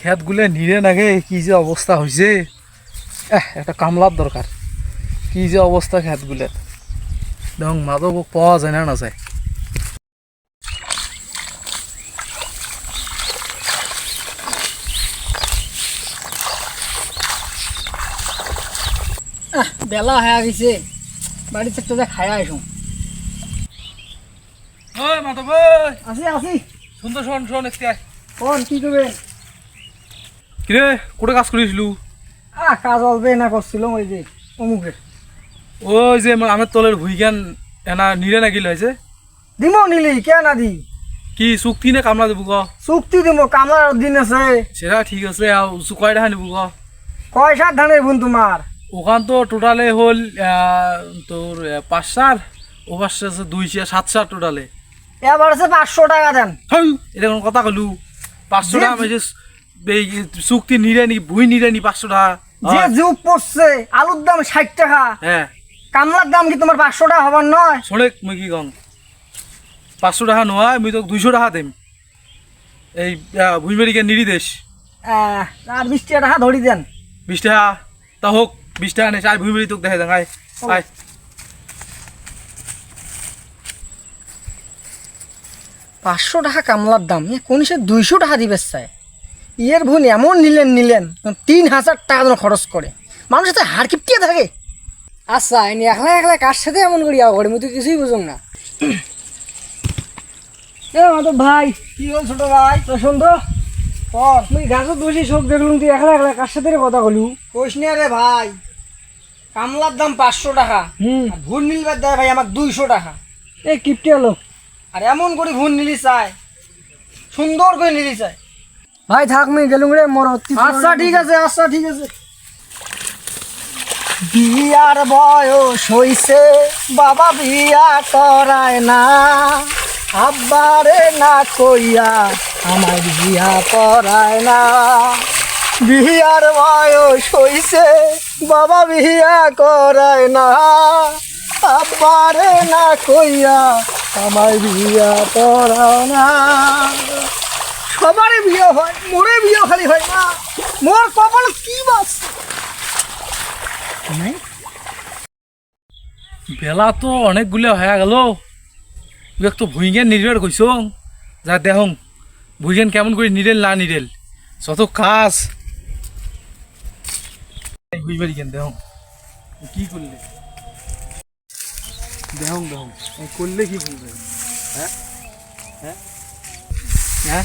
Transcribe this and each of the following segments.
ক্ষেতগুলো নিরে নাগে কি যে অবস্থা হয়েছে এহ একটা কামলার দরকার। কি যে অবস্থা ক্ষেতগুলোর দেখুন মাধব পাওয়া যায় না না যায় আহ, বেলা হয়ে গেছে। বাড়ি থেকে যা খাই আসো ওই মাধব আসি আসি। সুন্দর শোন শোন একটু। কোন কি করবেন কিরে কোটে কাজ করেছিলু আহ কাজ অল্পে না করছিলাম ওই যে অমুকের ওই যে আমার তলের ভুইগান এনা নিরে নাকি লয়েছে দিব নিলি কে না দি? কি চুক্তি নে কামলা দেবো ক? চুক্তি দিব কামার দিন আছে। সেটা ঠিক আছে আর কয় টাকা নেব ক? কয় সাত ধানের বোন তোমার ওখান তো টোটালে হল তোর পাঁচ সার ও পাশে আছে দুই চার সাত সার টোটালে এবার আছে পাঁচশো টাকা দেন এটা কোনো কথা কলু। পাঁচশো টাকা এই চুক্তি নিরে নি ভুই নিরে নি পাঁচশো টাকা? যে যুগ পড়ছে আলুর দাম ষাট টাকা। হ্যাঁ। কামলার দাম কি তোমার পাঁচশো টাকা হবার নয়? শোনে মুই কি কম? পাঁচশো টাকা নয় মুই তো দুইশো টাকা দিম। এই আহ, ভুই মেরিকে নিরি দেশ। আর বিশ টাকা ধরি দেন। বিশ টাকা? তা হোক বিশ টাকা নেই আর ভুই মেরি তোকে দেখা দেন আয় আয়। পাঁচশো টাকা কামলার দাম এ কোন সে দুইশো টাকা দিবে চাই? ইয়ের বোন এমন নিলেন নিলেন তিন হাজার টাকা যেন খরচ করে। মানুষ তো হার কিপটিয়ে থাকে। আচ্ছা এনে একলা একলা কার সাথে এমন করি মুই তো কিছুই বুঝুন না। এ মাধব ভাই কি হল ছোট ভাই? তো কর। তুই গাছত বসে শোক দেখলুম তুই একলা একলা কার সাথে কথা বলু কইস নে রে ভাই কামলার দাম পাঁচশো টাকা হুম। ভুন নিলবার দেয় ভাই আমাকে দুইশো টাকা। এ কিপটি হলো আর এমন করে ভুন নিলি চাই সুন্দর করে নিলি চাই। ভাই থাক মুই গেলুম রে মোর। আচ্ছা ঠিক আছে আচ্ছা ঠিক আছে। বিয়ার বয়স হইছে বাবা বিয়া করায় না। আব্বারে না কইয়া আমার বিয়া করায় না। বিয়ার বয়স হইছে বাবা বিয়া করায় না। আব্বারে না কইয়া আমার বিয়া করায় না। সবারই বিয়ে হয়, মোরে বিয়ে খালি হয় না মোর কপাল কি বাস? বেলা তো অনেকগুলো হয়ে গেল। তুই তো ভুইগেন নিরেল কইস যা দেহং ভুইগেন কেমন করে নিরেল না নিরেল? যত কাজ। দেহং? কি করলে? দেহং দেহং। করলে কি হ্যাঁ? হ্যাঁ? হ্যাঁ?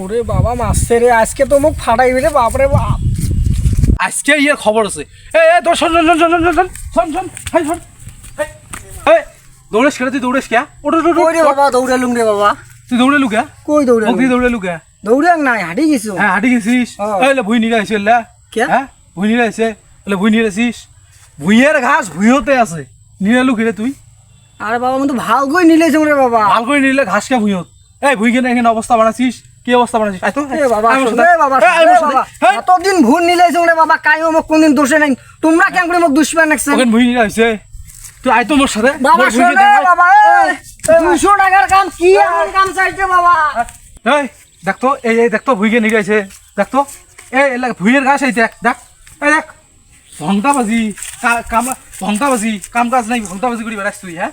ওরে বাবা মাসছে রে। আজকে তো মুখ ফাটাইবে রে বাপরে বাপ। আজকে ইয়ে খবর আছে। এ এ তোর শোন শোন শোন শোন শোন শোন শোন হাই শোন এই দৌড়েস কেন? তুই দৌড়েস কিয়া ওটা ওই রে বাবা দৌড়ে লুং রে বাবা। তুই দৌড়ে লুকা? কই দৌড়ে মুখ দৌড়ে লুকা। দৌড়ে না হাঁটি গেছিস হ্যাঁ হাঁটি গেছিস। এইলে ভুই নিয়ে আইছিস লা। কে? হ্যাঁ ভুই নিয়ে আইছে। এলে ভুই নিয়ে আইছিস। ভুইয়ের ঘাস ভুইয়তে আছে। নিয়ে লুকিরে তুই। আরে বাবা আমি তো ভালো করে নিলেছ রে বাবা। ভালো করে নিলে ঘাস কে ভুইত এই ভুই কেন এখানে অবস্থা বানাছিস কি অবস্থা বানাছিস আয় তো এ বাবা শোন বাবা আমার সাথে। বাবা। এতদিন ভুল নিলেছ রে বাবা কাই মোক কোনদিন দোষে নাই। তোমরা কেন করে মোক দুশ্মন রাখছেন ওখানে ভুই নিয়ে আইছে তুই আয় তো মোর সাথে। বাবা শোন। বাবা দুশো টাকার কাম কি এমন কাম চাইছে বাবা? এই দেখতো এই এই দেখতো ভুইকে নিয়ে গেছে। দেখতো এই ভুইয়ের ঘাস এই দেখ দেখ। এই দেখ কা- কাম ভংটাবাজি কাম কাজ নাই ভংটাবাজি করে বেড়াস তুই হ্যাঁ?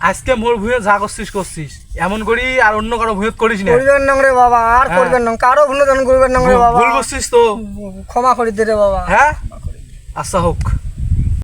আজকে মোর ভুয়ে যা করছিস করছিস। এমন করি আর অন্য কারও ভুয়ে করিস না। করিবেন নং রে বাবা আর হ্যাঁ। করবেন নং। কারও ভুল করবেন নং রে বাবা। ভুল করছিস তো। ক্ষমা করে দে রে বাবা। হ্যাঁ? আচ্ছা হোক।